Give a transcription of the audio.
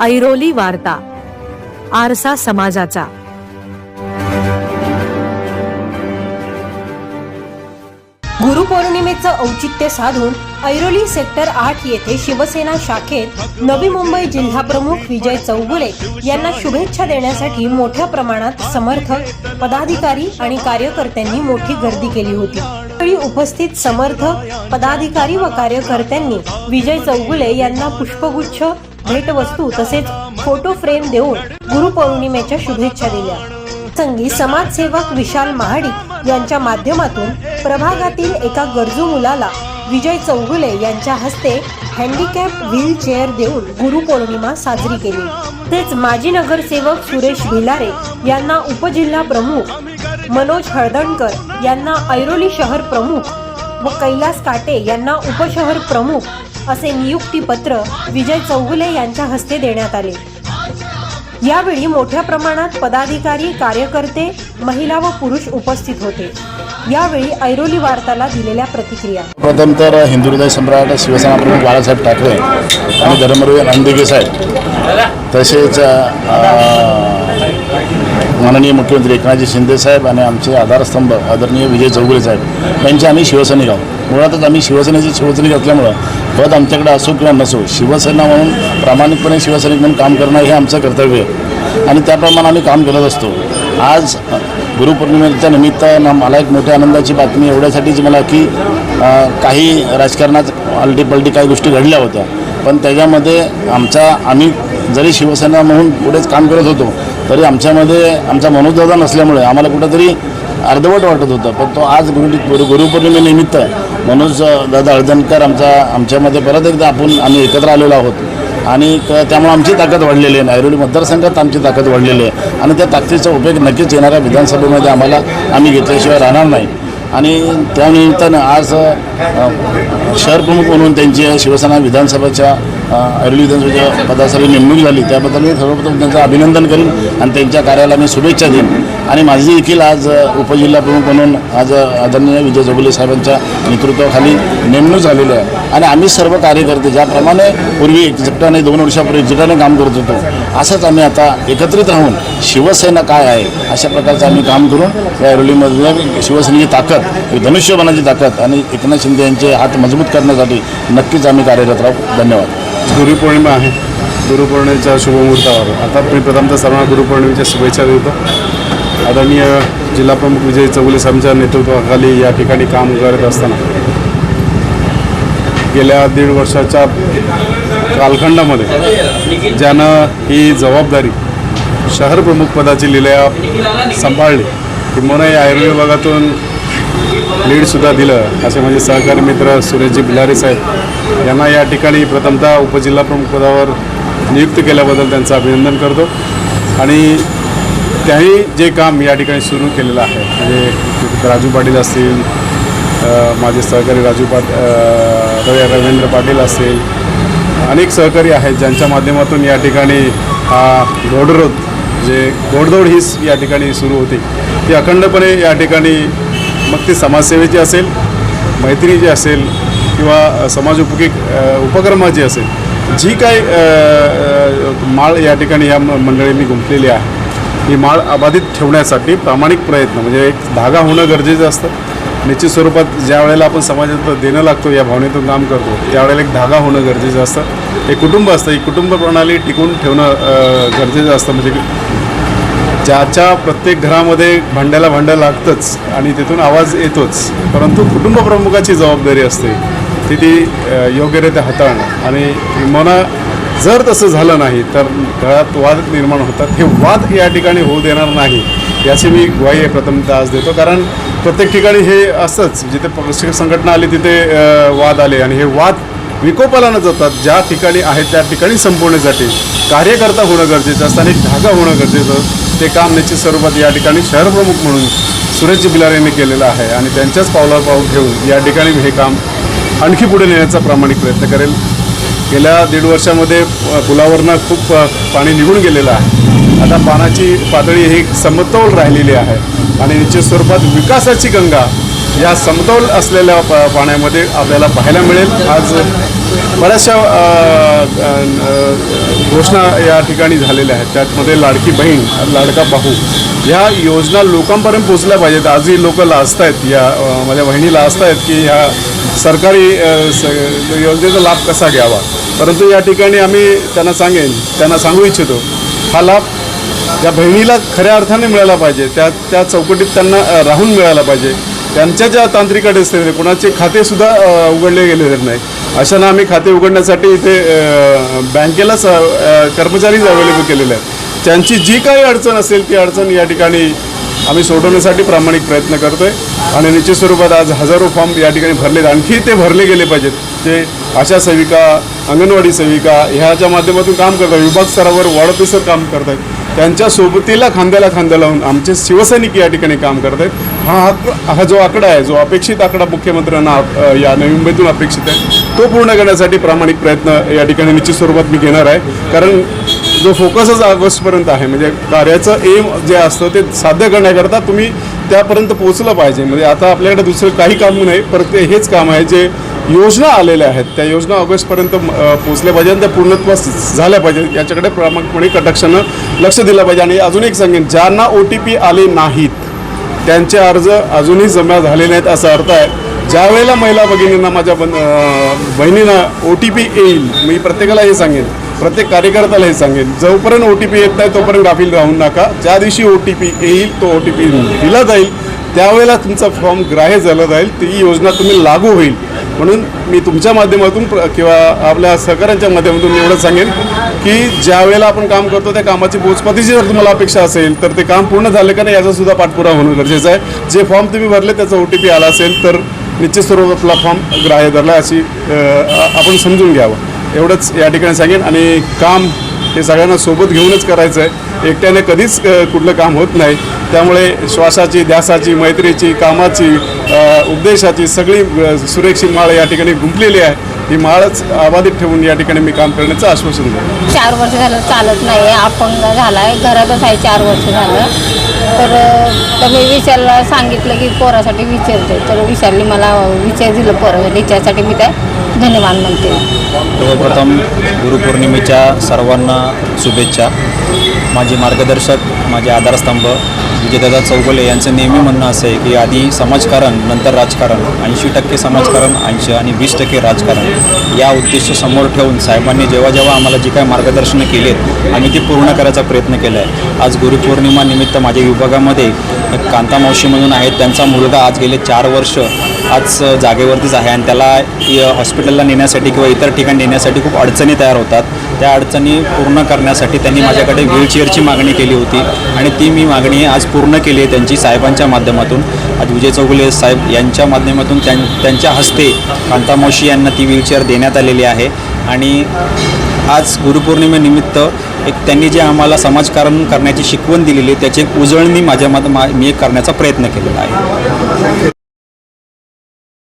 ऐरोली वार्ता आरसा समाजाचा. गुरुपौर्णिमेचं औचित्य साधून ऐरोली सेक्टर आठ येथे शिवसेना शाखेत नवी मुंबई जिल्हा प्रमुख विजय चौगुले यांना शुभेच्छा देण्यासाठी मोठ्या प्रमाणात समर्थक पदाधिकारी आणि कार्यकर्त्यांनी मोठी गर्दी केली होती. यावेळी उपस्थित समर्थक पदाधिकारी व कार्यकर्त्यांनी विजय चौगुले यांना पुष्पगुच्छ भेटवस्तू तसेच फोटो फ्रेम देऊन गुरुपौर्णिमेच्या शुभेच्छा दिल्या. संगी समाजसेवक विशाल महाडिक यांच्या माध्यमातून प्रभागातील एका गरजू मुलाला विजय चौगुले यांच्या हस्ते हँडिकॅप व्हील चेअर देऊन गुरुपौर्णिमा साजरी केली. तेच माजी नगरसेवक सुरेश भिलारे यांना उपजिल्हा प्रमुख मनोज हळदणकर यांना ऐरोली शहर प्रमुख व कैलास काटे यांना उपशहर प्रमुख असे नियुक्तीपत्र विजय चौगुले यांच्या हस्ते देण्यात आले. यावेळी मोठ्या प्रमाणात पदाधिकारी कार्यकर्ते महिला व पुरुष उपस्थित होते. यावेळी ऐरोली वार्ताला दिलेल्या प्रतिक्रिया. प्रथम तर हिंदू हृदय सम्राट शिवसेना प्रमुख बाळासाहेब ठाकरे आणि धर्मवीर नंदिगे साहेब. तसेच माननीय मुख्यमंत्री एकनाथजी शिंदे साहेब आणि आमचे आधारस्तंभ आदरणीय विजय चौगुले साहेब. यांचे आम्ही शिवसैनिक आहोत. मुळातच आम्ही शिवसेनेचे शिवसैनिक असल्यामुळं पद आमच्याकडे असो किंवा नसो शिवसेना म्हणून प्रामाणिकपणे शिवसैनिक म्हणून काम करणं हे आमचं कर्तव्य आहे. आणि त्याप्रमाणे आम्ही काम करत असतो. आज गुरुपौर्णिमेच्या निमित्त ना मला एक मोठ्या आनंदाची बातमी एवढ्यासाठीच मला की काही राजकारणात अलटी पलटी काही गोष्टी घडल्या होत्या. पण त्याच्यामध्ये आमचा आम्ही जरी शिवसेना म्हणून पुढेच काम करत होतो तरी आमच्यामध्ये आमचा मनोजदादा नसल्यामुळे आम्हाला कुठंतरी अर्धवट वाटत होतं पण तो आज गुरु गुरु गुरुपौर्णिमेनिमित्त मनोज दादा हळदणकर आमचा आमच्यामध्ये परत एकदा आपण आम्ही एकत्र आलेलो आहोत. आणि क त्यामुळे आमची ताकद वाढलेली आहे. ऐरोली मतदारसंघात आमची ताकद वाढलेली आहे. आणि त्या ताकदीचा उपयोग नक्कीच येणाऱ्या विधानसभेमध्ये आम्हाला आम्ही घेतल्याशिवाय राहणार नाही. आणि त्यानिमित्तानं आज शहरप्रमुख शहर प्रमुख म्हणून त्यांची शिवसेना विधानसभेच्या अ, ऐरोली विधानसभेच्या पदासाठी नेमणूक झाली. त्याबद्दल मी सर्वप्रथम त्यांचं अभिनंदन करीन आणि त्यांच्या कार्याला मी शुभेच्छा देईन. आणि माझी देखील आज उपजिल्हाप्रमुख उपजिल्हा प्रमुख म्हणून आज आदरणीय विजय जोगले साहेबांच्या नेतृत्वाखाली नेमणूक झालेली आहे. आणि आम्ही सर्व कार्यकर्ते ज्याप्रमाणे पूर्वी एकजट्टाने दोन वर्षापूर्वी एक्झिप्टाने काम करत होतो असंच आम्ही आता एकत्रित राहून शिवसेना काय आहे अशा प्रकारचं आम्ही काम करून या ऐरोलीमध्ये शिवसेनेची ताकद ही धनुष्यबाणाची ताकद आणि एकनाथ शिंदे यांचे हात मजबूत करण्यासाठी नक्कीच आम्ही कार्यरत राहू. धन्यवाद. गुरुपौर्णिमा आहे. गुरुपौर्णिमेच्या शुभमुहूर्तावर. आता मी प्रथमतः सर्वांना गुरुपौर्णिमेच्या शुभेच्छा देतो. आदरणीय जिल्हाप्रमुख विजय चौगुले साहेबांच्या नेतृत्वाखाली या ठिकाणी काम करत असताना गेल्या दीड वर्षाच्या कालखंडामध्ये ज्यानं ही जबाबदारी शहर प्रमुख पदाची लिलया सांभाळली. किंवा या आयुर्वेद विभागातून लीडसुद्धा दिलं. असे म्हणजे सहकारी मित्र सुरेशजी बिलारी साहेब यांना या ठिकाणी प्रथमतः उपजिल्हा प्रमुख पदावर नियुक्त केल्याबद्दल त्यांचं अभिनंदन करतो. आणि त्याही जे काम या ठिकाणी सुरू केलेलं आहे. म्हणजे राजू पाटील असतील माझे सहकारी राजू पाट रवी- रवींद्र पाटील असतील अनेक सहकारी आहेत ज्यांच्या माध्यमातून या ठिकाणी हा घोडरोध जे घोडदौड ही या ठिकाणी सुरू होती. ती अखंडपणे या ठिकाणी मग ती समाजसेवेची असेल मैत्रीची असेल किंवा समाज उपकी उपक्रमाची असेल जी काही माळ या ठिकाणी या म- मंडळींनी गुंतलेली आहे. ही माळ अबाधित ठेवण्यासाठी प्रामाणिक प्रयत्न म्हणजे एक धागा होणं गरजेचं असतं. निश्चित स्वरूपात ज्या वेळेला आपण समाजात देणं लागतो या भावनेतून काम करतो त्यावेळेला एक धागा होणं गरजेचं असतं. एक कुटुंब असतं ही कुटुंब प्रणाली टिकून ठेवणं गरजेचं असतं. म्हणजे ज्याच्या प्रत्येक घरामध्ये भांड्याला भांडं लागतंच आणि तिथून आवाज येतोच. परंतु कुटुंब प्रमुखाची जबाबदारी असते. ती ती योग्यरित्या हाताळणं. आणि किंबहुना जर तसं झालं नाही तर घरात वाद निर्माण होतात. हे वाद या ठिकाणी होऊ देणार नाही. याची मी ग्वाही प्रथमतः आज देतो. कारण प्रत्येक ठिकाणी हे असंच जिथे पक्ष संघटना आली तिथे वाद आले. आणि हे वाद विकोपाला न जातात ज्या ठिकाणी आहेत त्या ठिकाणी संपवण्यासाठी कार्यकर्ता होणं गरजेचं असतं आणि एक धागा होणं गरजेचं ते काम निश्चित स्वरूपात या ठिकाणी शहरप्रमुख म्हणून सुरेश बिलार यांनी केलेलं आहे. आणि त्यांच्याच पावलावर पाऊल घेऊन या ठिकाणी हे काम आणखी पुढे नेण्याचा प्रामाणिक प्रयत्न करेल. गेल्या दीड वर्षामध्ये पुलावरनं खूप पाणी निघून गेलेलं आहे. आता पाण्याची पातळी ही समतोल राहिलेली आहे. आणि निश्चित स्वरूपात विकासाची गंगा या समतोल असलेल्या प- पाण्यामध्ये आपल्याला पाहायला मिळेल. आज बऱ्याचशा घोषणा या ठिकाणी झालेल्या आहेत. त्यातमध्ये लाडकी बहीण लाडका भाऊ ह्या योजना लोकांपर्यंत पोचल्या पाहिजेत. आजही लोक लाजत आहेत या माझ्या बहिणीला असत आहेत की ह्या सरकारी स- योजनेचा लाभ कसा घ्यावा? परंतु या ठिकाणी आम्ही त्यांना सांगेन त्यांना सांगू इच्छितो हा लाभ त्या बहिणीला खऱ्या अर्थाने मिळायला पाहिजे. त्या त्या चौकटीत त्यांना राहून मिळायला पाहिजे. त्यांच्या ज्या तांत्रिक अडचणी आहेत, कोणाचे खातेसुद्धा उघडले गेलेले नाही. अशांना आम्ही खाते उघडण्यासाठी इथे बँकेलाच कर्मचारीच अवेलेबल केलेले आहेत. त्यांची जी काही अडचण असेल ती अडचण या ठिकाणी आम्ही सोडवण्यासाठी प्रामाणिक प्रयत्न करतो आहे आणि निश्चित स्वरूपात आज हजारो फॉर्म या ठिकाणी भरलेत. आणखी ते भरले गेले पाहिजेत. ते आशा सेविका अंगणवाडी सेविका ह्याच्या माध्यमातून काम करतात. विभाग स्तरावर वॉर्ड ऑफिसर काम करतात. त्यांच्या सोबतीला खांद्याला खांदा लावून आमचे शिवसैनिक या ठिकाणी काम करत आहेत. हा हा जो आकडा आहे जो अपेक्षित आकडा मुख्यमंत्र्यांना या नवी मुंबईतून अपेक्षित आहे तो पूर्ण करण्यासाठी प्रामाणिक प्रयत्न या ठिकाणी निश्चित स्वरूपात मी घेणार आहे. कारण जो फोकसच ऑगस्टपर्यंत आहे म्हणजे कार्याचं एम जे असतं ते साध्य करण्याकरता तुम्ही त्यापर्यंत पोहोचलं पाहिजे. म्हणजे आता आपल्याकडे दुसरं काही काम नाही परत ते हेच काम आहे जे योजना आलेल्या आहेत. त्या योजना ऑगस्टपर्यंत पोचल्या पाहिजे आणि त्या पूर्णत्वास झाल्या पाहिजे. याच्याकडे प्रामुख्याने कटाक्षानं लक्ष दिलं पाहिजे. आणि अजून एक सांगेन ज्यांना ओ टी पी आले नाहीत त्यांचे अर्ज अजूनही जमा झाले नाहीत असा अर्थ आहे. ज्या वेळेला महिला भगिनींना माझ्या बन बहिणींना ओ टी पी येईल मी प्रत्येकाला हे सांगेन प्रत्येक कार्यकर्त्याला हे सांगेन जोपर्यंत ओ टी पी येत नाही तोपर्यंत गाफील राहू नका. ज्या दिवशी ओ टी पी येईल तो ओ टी पी दिला जाईल. त्यावेळेला तुमचा फॉर्म ग्राह्य झाला जाईल. ती योजना तुम्ही लागू होईल. म्हणून मी तुमच्या माध्यमातून प्र- किंवा आपल्या सहकाऱ्यांच्या माध्यमातून एवढं सांगेन की ज्या वेळेला आपण काम करतो त्या कामाची पोचपातीची जर तुम्हाला अपेक्षा असेल तर ते काम पूर्ण झालं का नाही याचासुद्धा पाठपुरा पाठपुरावा होणं गरजेचं आहे. जे फॉर्म तुम्ही भरले त्याचा ओ टी पी आला असेल तर निश्चित स्वरूपातला फॉर्म ग्राह्य धरला अशी आपण समजून घ्यावं. एवढंच या ठिकाणी सांगेन. आणि काम हे सगळ्यांना सोबत घेऊनच करायचं आहे एकट्याने कधीच कुठलं काम होत नाही. त्यामुळे श्वासाची ध्यासाची मैत्रीची कामाची उपदेशाची सगळी सुरक्षित माळ या ठिकाणी गुंपलेली आहे. ही माळच आबाधित ठेवून या ठिकाणी मी काम करण्याचं आश्वासन देतो. चार वर्ष झालं चालत नाही अपंग झाला आहे घरातच आहे चार वर्ष झालं. तर तर मी विचारला सांगितलं की पोरासाठी विचारते. तर विचारली मला विचार दिलं पोरासाठी विचारसाठी मी त्या धन्यवाद म्हणते. सर्वप्रथम गुरुपौर्णिमेच्या सर्वांना शुभेच्छा. माझे मार्गदर्शक माझे आधारस्तंभ विजयदादा चौगुले यांचं नेहमी म्हणणं असं आहे की आधी समाजकारण नंतर राजकारण ऐंशी टक्के समाजकारण ऐंशी आणि वीस टक्के राजकारण. या उद्देश समोर ठेवून साहेबांनी जेव्हा जेव्हा आम्हाला जी काय मार्गदर्शनं केलेत आम्ही ती पूर्ण करायचा प्रयत्न केला आहे आज गुरुपौर्णिमा निमित्त विभागामध्ये एक कांता मावशी म्हणून आहेत. त्यांचा मुलगा आज गेले चार वर्ष आज जागेवरतीच आहे आणि त्याला हॉस्पिटलला नेण्यासाठी किंवा इतर ठिकाणी नेण्यासाठी खूप अडचणी तयार होतात. त्या अडचणी पूर्ण करण्यासाठी त्यांनी माझ्याकडे व्हीलचेअरची मागणी केली होती आणि ती मी मागणी आज पूर्ण केली आहे त्यांची साहेबांच्या माध्यमातून. आज विजय चौगुले साहेब यांच्या माध्यमातून त्यां त्यांच्या हस्ते कांतामावशी यांना ती व्हीलचेअर देण्यात आलेली आहे. आणि आज गुरुपौर्णिमेनिमित्त एक त्यांनी जे आम्हाला समाजकारण करण्याची शिकवण दिलेली आहे त्याची एक उजळणी माझ्या मत मा मी एक करण्याचा प्रयत्न केलेला आहे.